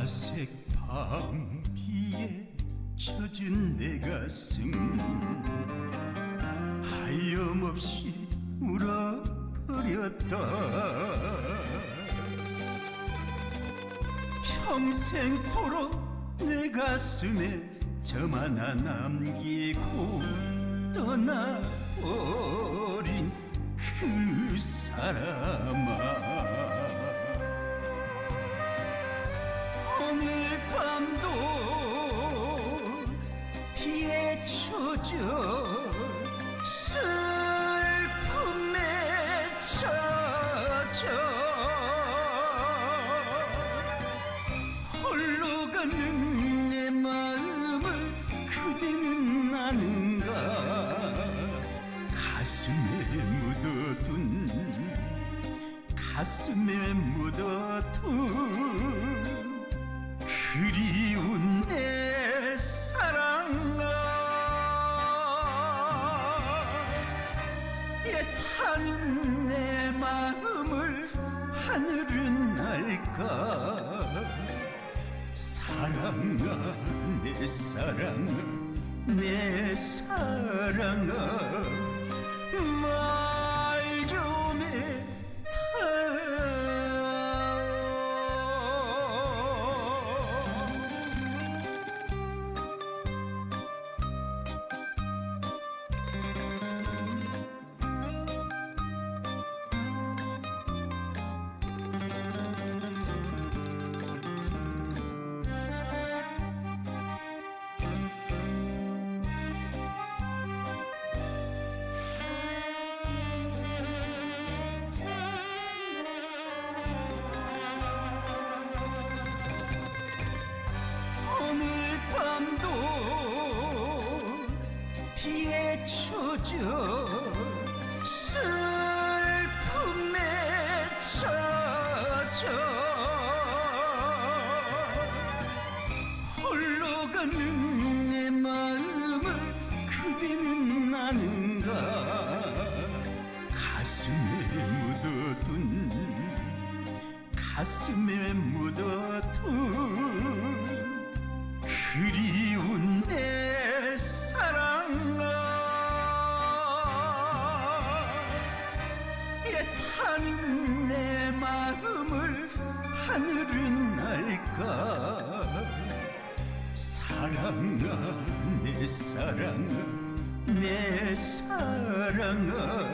회색 밤비에 젖은 내 가슴 하염없이 울어버렸다. 평생토록 내 가슴에 점 하나 남기고 떠나버린 그 사람아 슬픔에 젖어 홀로 걷는 내 마음을 그대는 아는가? 가슴에 묻어둔 가슴에 묻어 하늘은 알까? 사랑아 내 사랑아 젖어 슬픔에 젖어 홀로 걷는 내 마음을 그대는 아는가? 가슴에 묻어둔 가슴에 묻어둔 그리 애타는 내 마음을 하늘은 알까? 사랑아 내 사랑아 내 사랑아. 말